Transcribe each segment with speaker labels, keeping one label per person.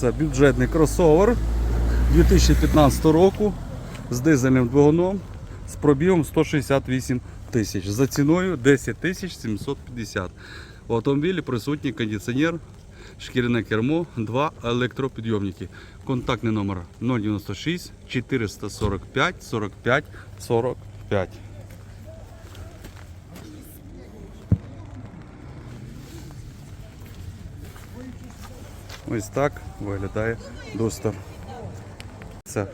Speaker 1: Це бюджетний кросовер 2015 року з дизельним двигуном з пробігом 168 тисяч. За ціною 10 тисяч 750. У автомобілі присутній кондиціонер, шкіряне кермо, два електропідйомники. Контактний номер 096 445 45 45. Ось так виглядає Duster. Це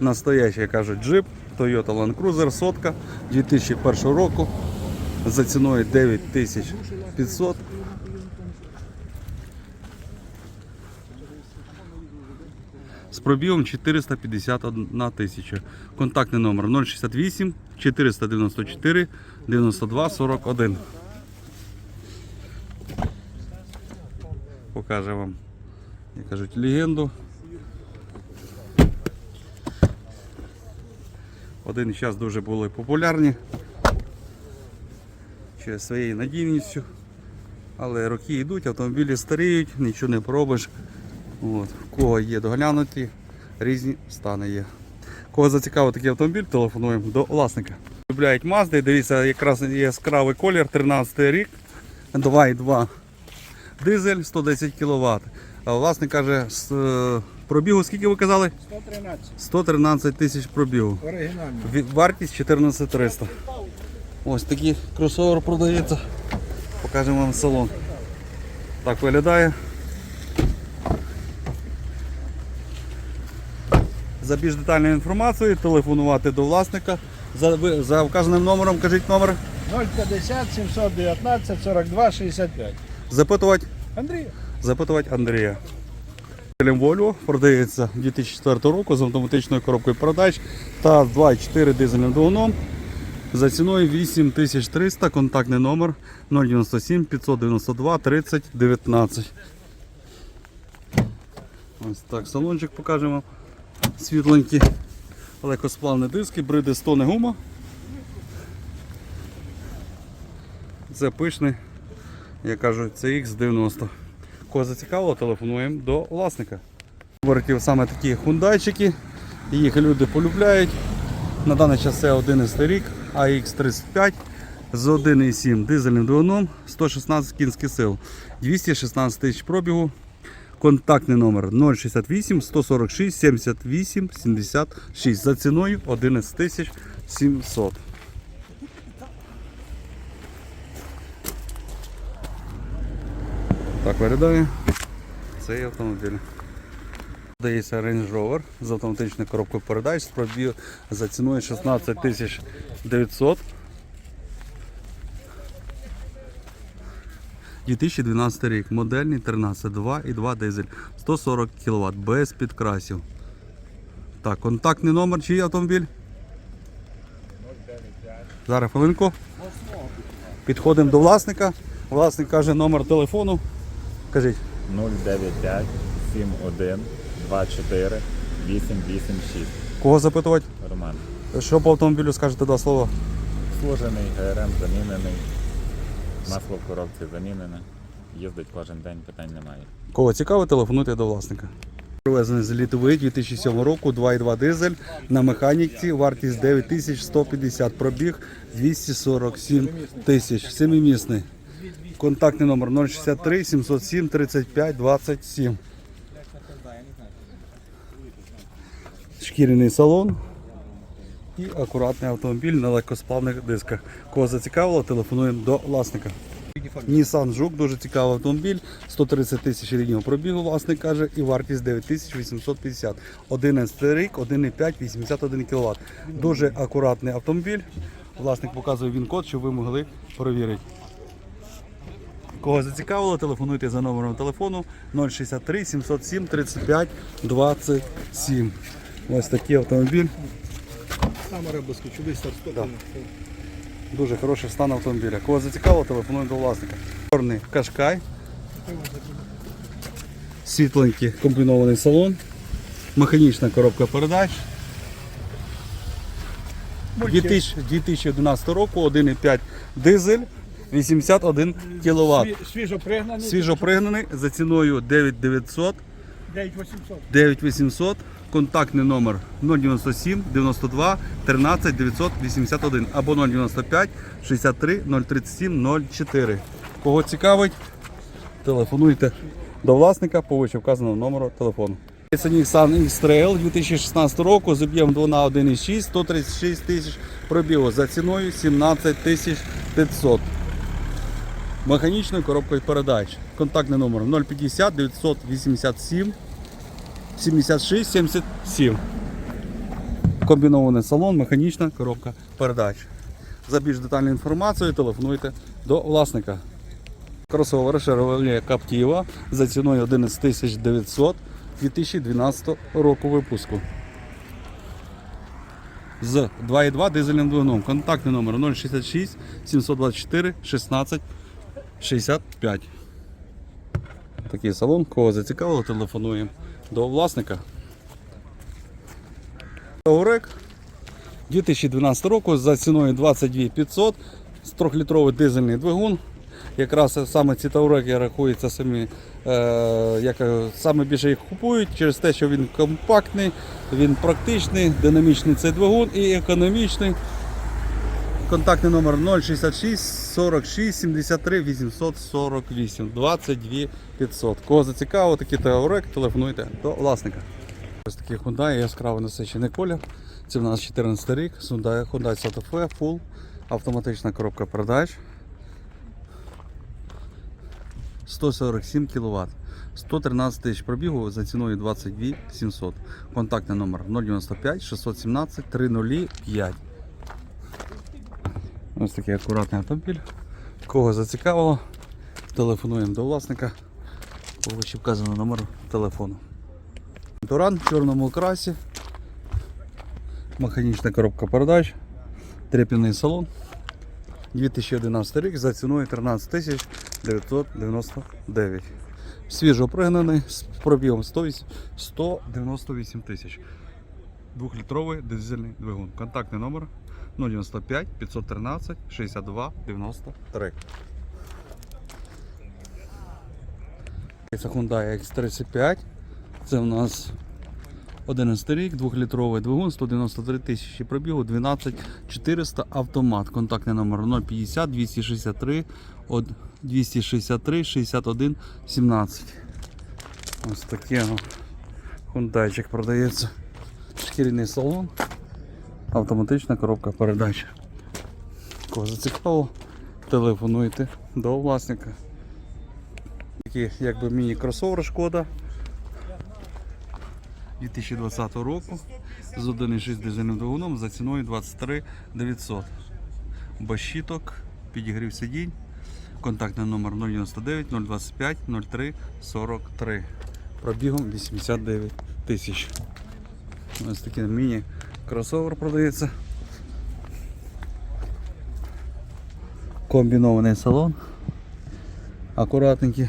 Speaker 1: настоящий, кажуть, джип Toyota Land Cruiser сотка 2001 року за ціною 9500. З пробігом 451 тисяча. Контактний номер 068 494 92 41. Покаже вам, як кажуть, легенду. Один час дуже були популярні через своєю надійністю. Але роки йдуть, автомобілі старіють, нічого не пробиш. От. В кого є доглянуті, різні стани є. Кого зацікавив такий автомобіль, телефонуємо до власника. Любляють Мазди, дивіться, якраз яскравий колір, 13 рік, 2,2 дизель 110 кВт. А власник каже, з е, пробігу скільки ви казали?
Speaker 2: 113.
Speaker 1: 113 тисяч пробігу.
Speaker 2: Оригінально.
Speaker 1: Ві- Вартість 14300. Ось такий кросовер продається. Покажемо вам салон. Так виглядає. За більш детальною інформацією телефонувати до власника. За, ви- за вказаним номером кажіть номер.
Speaker 2: 050 719 42 65.
Speaker 1: Запитувати,
Speaker 2: Андрій,
Speaker 1: запитувати Андрія. Volvo продається 2004 року з автоматичною коробкою передач та 2,4 дизельним двигуном за ціною 8300, контактний номер 097 592 30 19. Ось так салончик покажемо. Світленькі, легкосплавні диски, бриди стони гума. Це пишний, як кажуть, CX90. Кого зацікавило, телефонуємо до власника. Виборків саме такі хундайчики. Їх люди полюбляють. На даний час це 11 рік, AX35 з 1,7 дизельним двигуном, 116 кінських сил, 216 тисяч пробігу. Контактний номер 068 146 78 76 за ціною 11 тисяч 700. Так виглядає цей автомобіль. Дається Range Rover з автоматичною коробкою передач з пробіг за ціною 16 тисяч 900. 2012 рік. Модельний 13.2 і 2 дизель. 140 кВт без підкрасів. Так, контактний номер чий автомобіль? Зараз хвилинку. Підходимо до власника. Власник каже номер телефону. Кажіть.
Speaker 3: 095 71 24 886.
Speaker 1: Кого запитувати?
Speaker 3: Роман.
Speaker 1: Що по автомобілю скажете два слова?
Speaker 3: Служений, ГРМ замінений. Масло в коробці замінене. Їздить кожен день, питань немає.
Speaker 1: Кого цікаво, телефонуйте до власника. Привезений з Літви 2007 року, 2,2 дизель на механіці, вартість 9150, пробіг 247 тисяч, семимісний. Контактний номер 063 707 35 27. Шкіряний салон і акуратний автомобіль на легкосплавних дисках. Кого зацікавило, телефонуємо до власника. Nissan Жук, дуже цікавий автомобіль, 130 тисяч ріднього пробігу, власник каже, і вартість 9850. 11 рік, 1,5, 81 кВт. Дуже акуратний автомобіль. Власник показує він код, щоб ви могли перевірити. Кого зацікавило, телефонуйте за номером телефону 063 707 35 27. Ось такий автомобіль.
Speaker 2: камера безключовий старт-стоп.
Speaker 1: Да. Дуже хороший стан автомобіля. Кого зацікавило, телефонуйте до власника. Чорний кашкай. Світленький комбінований салон. Механічна коробка передач. 2000 2011 року 1,5 дизель, 81 кВт.
Speaker 2: Свіжо пригнаний.
Speaker 1: Свіжо пригнаний за ціною 9900.
Speaker 2: 9800.
Speaker 1: 9800, контактний номер 097 92 13 981 або 095 63 037 04. Кого цікавить, телефонуйте до власника по вище вказаного номеру телефону. Це Nissan X-Trail 2016 року з об'ємом двигуна 1.6, 136 тисяч пробігу за ціною 17 тисяч 500 механічною коробкою передач. Контактний номер 050 987 76 77. Комбінований салон, механічна коробка передач. За більш детальною інформацією телефонуйте до власника. Кросовер Chevrolet Captiva за ціною 11 900 2012 року випуску. З 2.2 дизельним двигуном. Контактний номер 066 724 16 65. Такий салон, кого зацікавило, телефонуємо до власника. Таурек 2012 року за ціною 22 500 з 3-літровий дизельний двигун. Якраз саме ці Тауреки рахуються самі, е, як, саме більше їх купують через те, що він компактний, він практичний, динамічний цей двигун і економічний. Контактний номер 066 46 73 848 22 500. Кого зацікавило, такий Таурек, телефонуйте до власника. Ось такий Hyundai яскраво насичений колір. Це в нас 14 рік. Hyundai, Santa Fe Full. Автоматична коробка передач. 147 кВт. 113 тисяч пробігу за ціною 22 700. Контактний номер 095 617 305. Ось такий акуратний автомобіль. Кого зацікавило, телефонуємо до власника. По вище вказано номер телефону. Туран в чорному окрасі. Механічна коробка передач. Треп'яний салон. 2011 рік за ціною 13 тисяч 999. Свіжо пригнаний з пробігом 108 198 тисяч. Двохлітровий дизельний двигун. Контактний номер 095 513 62 93. Це Hyundai X35. Це у нас 11 рік, 2-літровий двигун, 193 тисячі пробігу, 12 400 автомат. Контактний номер 050 263 од- 263 61 17. Ось такий о, хундайчик продається. Шкіряний салон, автоматична коробка передач. Кого зацікавило, телефонуйте до власника. Такий якби міні-кросовер шкода. 2020 року з 1,6 дизельним двигуном за ціною 23 900. Без щиток, підігрів сидінь. Контактний номер 099 025 03 43. Пробігом 89 тисяч. Ось такий міні-кросовер продається. Комбінований салон. Акуратненький.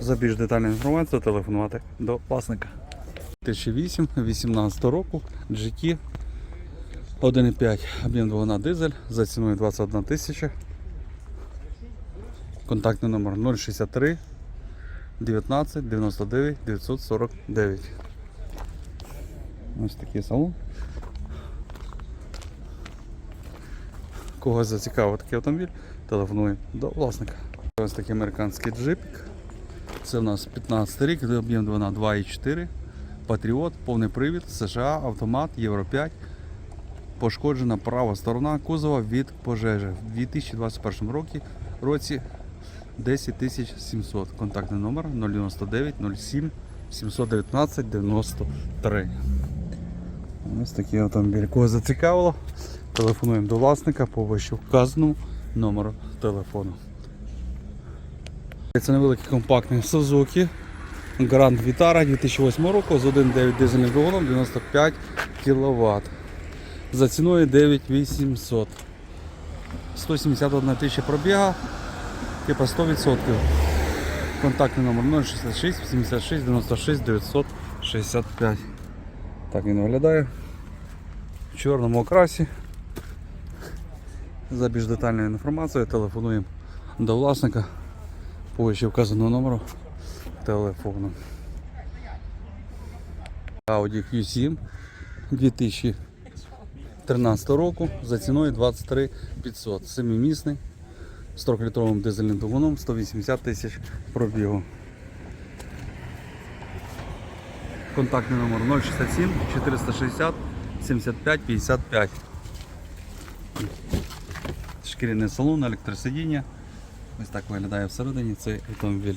Speaker 1: За більш детальну інформацію телефонувати до власника. 2008-18 року GT 1,5 об'єм двигуна дизель за ціною 21 тисяча. Контактний номер 063 19 99 949. Ось такий салон. Кого зацікавив такий автомобіль, телефонує до власника. Ось такий американський джипік. Це в нас 15 рік, об'єм двигуна 2,4. Патріот, повний привід, США, автомат, Євро 5. Пошкоджена права сторона кузова від пожежі. В 2021 році, році 10 700. Контактний номер 099 07 719 93. Ось такий автомобіль. Кого зацікавило, телефонуємо до власника по вище вказаному номеру телефону. Це невеликий компактний Suzuki Grand Vitara 2008 року з 1.9 дизельним двигуном 95 кВт. За ціною 9800. 171 тисяча пробіга, типа 100%. Контактний номер 066 76 96 965. Так він виглядає. В чорному окрасі. За більш детальною інформацією телефонуємо до власника по вище вказаного номеру телефону. Audi Q7 2013 року за ціною 23 500. Семимісний з 3-літровим дизельним двигуном 180 тисяч пробігу. Контактний номер 067 460 75 55. Шкіряний салон, електросидіння. Ось так виглядає всередині цей автомобіль.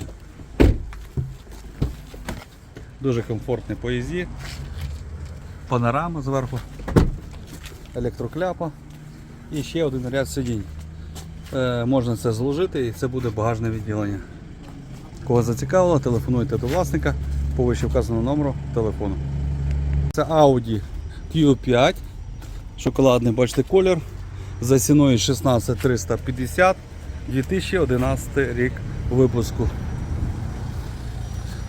Speaker 1: Дуже комфортний по їзді. Панорама зверху, електрокляпа і ще один ряд сидінь. Е, можна це зложити і це буде багажне відділення. Кого зацікавило, телефонуйте до власника по вище вказаному номеру телефону. Це Audi Q5. Шоколадний, бачите, колір. За ціною 16350 2011 рік випуску.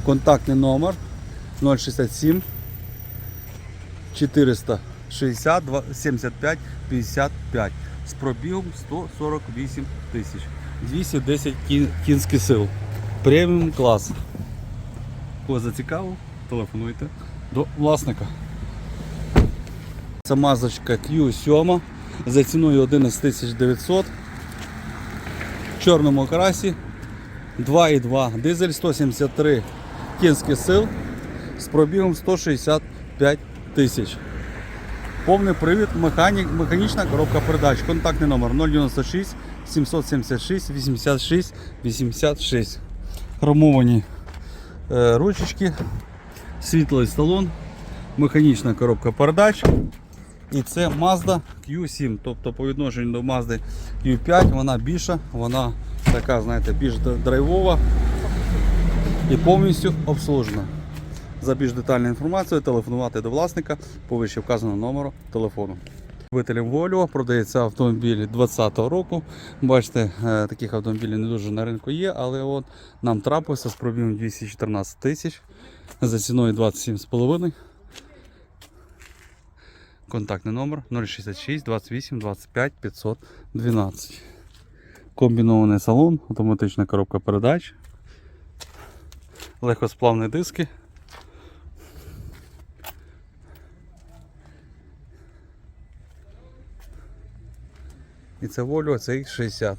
Speaker 1: Контактний номер 067 460 75 55 з пробігом 148 тисяч. 210 кін- кінських сил. Преміум клас. Кого зацікавив, телефонуйте до власника. Це мазочка Q7 за ціною 11 900 в чорному окрасі 2,2 дизель 173 кінських сил з пробігом 165 тисяч. Повний привід, механік, механічна коробка передач. Контактний номер 096 776 86 86. Хромовані е, ручечки, світлий салон, механічна коробка передач. І це Mazda Q7. Тобто по відношенню до Mazda Q5 вона більша, вона така, знаєте, більш драйвова і повністю обслужена. За більш детальною інформацією телефонувати до власника по вище вказаному номеру телефону. Любителям Volvo продається автомобіль 2020 року. Бачите, е, таких автомобілів не дуже на ринку є, але от нам трапився з пробігом 214 тисяч за ціною 27,5. Контактний номер 066 28 25 512. Комбінований салон, автоматична коробка передач, легкосплавні диски. І це Volvo CX60.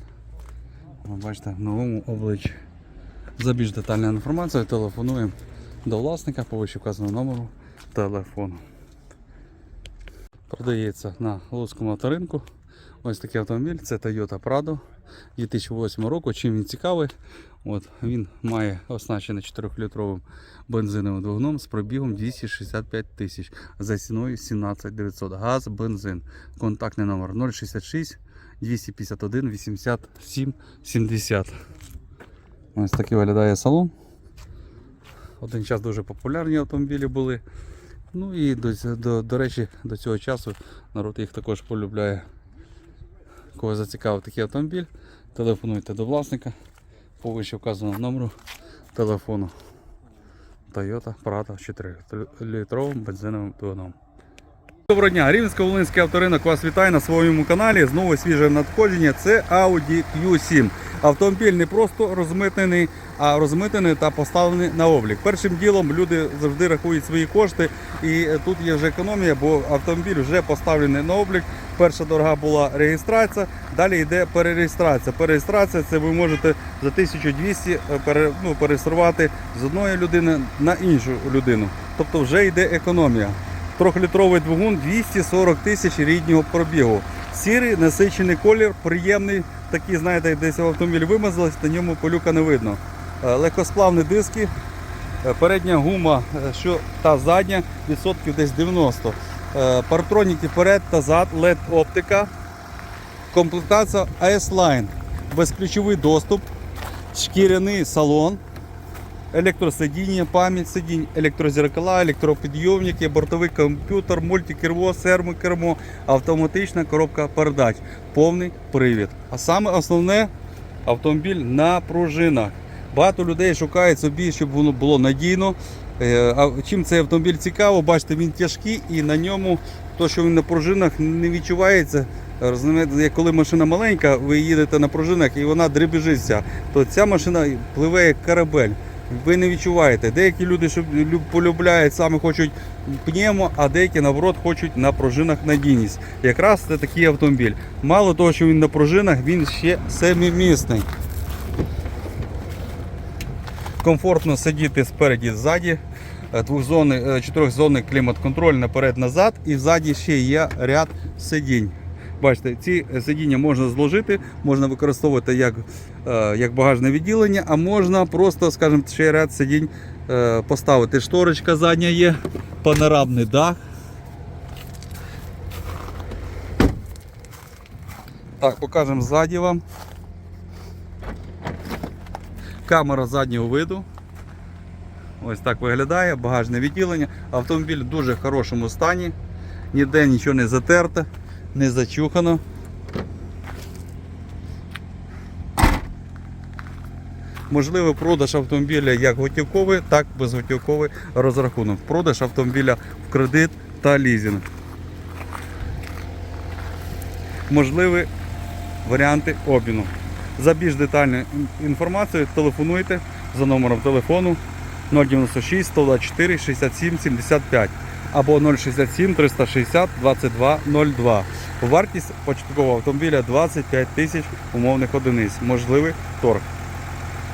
Speaker 1: Ви бачите, в новому обличчі. За більш детальною інформацією телефонуємо до власника по вище вказаному номеру телефону. Продається на Луцькому авторинку. Ось такий автомобіль, це Toyota Prado 2008 року. Чим він цікавий? От, він має оснащений 4-літровим бензиновим двигуном з пробігом 265 тисяч за ціною 17 900. Газ, бензин. Контактний номер 066 251 87 70. Ось такий виглядає салон. Один час дуже популярні автомобілі були. Ну і до, до, до речі, до цього часу народ їх також полюбляє. Кого зацікавив такий автомобіль, телефонуйте до власника по вище вказаному номеру телефону. Toyota Prado 4 літровим бензиновим двигуном. Доброго дня, Рівненсько-Волинський авторинок вас вітає на своєму каналі. Знову свіже надходження. Це Audi Q7. Автомобіль не просто розмитнений, а розмитнений та поставлений на облік. Першим ділом люди завжди рахують свої кошти, і е, тут є вже економія, бо автомобіль вже поставлений на облік. Перша дорога була реєстрація, далі йде перереєстрація. Перереєстрація це ви можете за 1200 е, пере, ну, перереєструвати з одної людини на іншу людину. Тобто вже йде економія. Трьохлітровий двигун 240 тисяч ріднього пробігу. Сірий насичений колір, приємний. Такий, знаєте, десь автомобіль вимазалась, на ньому полюка не видно. Е, Легкосплавні диски, е, передня гума, е, що та задня, відсотків десь 90. Е, Партроніки перед та зад, LED оптика. Комплектація AS-Line, безключовий доступ, шкіряний салон електросидіння, пам'ять сидінь, електрозеркала, електропідйомники, бортовий комп'ютер, мультикермо, сермокермо, автоматична коробка передач, повний привід. А саме основне автомобіль на пружинах. Багато людей шукають собі, щоб воно було надійно. Е, А чим цей автомобіль цікаво, бачите, він тяжкий і на ньому, то, що він на пружинах, не відчувається Розумієте, коли машина маленька, ви їдете на пружинах і вона дребіжиться, то ця машина пливе як корабель. Ви не відчуваєте. Деякі люди що полюбляють, саме хочуть пневмо, а деякі наоборот хочуть на пружинах надійність. Якраз це такий автомобіль. Мало того, що він на пружинах, він ще семимісний. Комфортно сидіти спереді, ззаді. Е, Двохзонний, е, чотирьохзонний клімат-контроль наперед-назад і ззаді ще є ряд сидінь. Бачите, ці сидіння можна зложити, можна використовувати як, е, як багажне відділення, а можна просто, скажімо, ще ряд сидінь е, поставити. Шторочка задня є, панорамний дах. Так, покажемо ззаді вам. Камера заднього виду. Ось так виглядає, багажне відділення. Автомобіль в дуже хорошому стані. Ніде нічого не затерте, не зачухано. Можливий продаж автомобіля як готівковий, так і безготівковий розрахунок. Продаж автомобіля в кредит та лізинг. Можливі варіанти обміну. За більш детальною інформацією телефонуйте за номером телефону 096 124 67 75 або 067 360 22 02. Вартість початкового автомобіля 25 тисяч умовних одиниць. Можливий торг.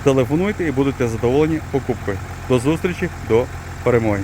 Speaker 1: Телефонуйте і будете задоволені покупкою. До зустрічі, до перемоги.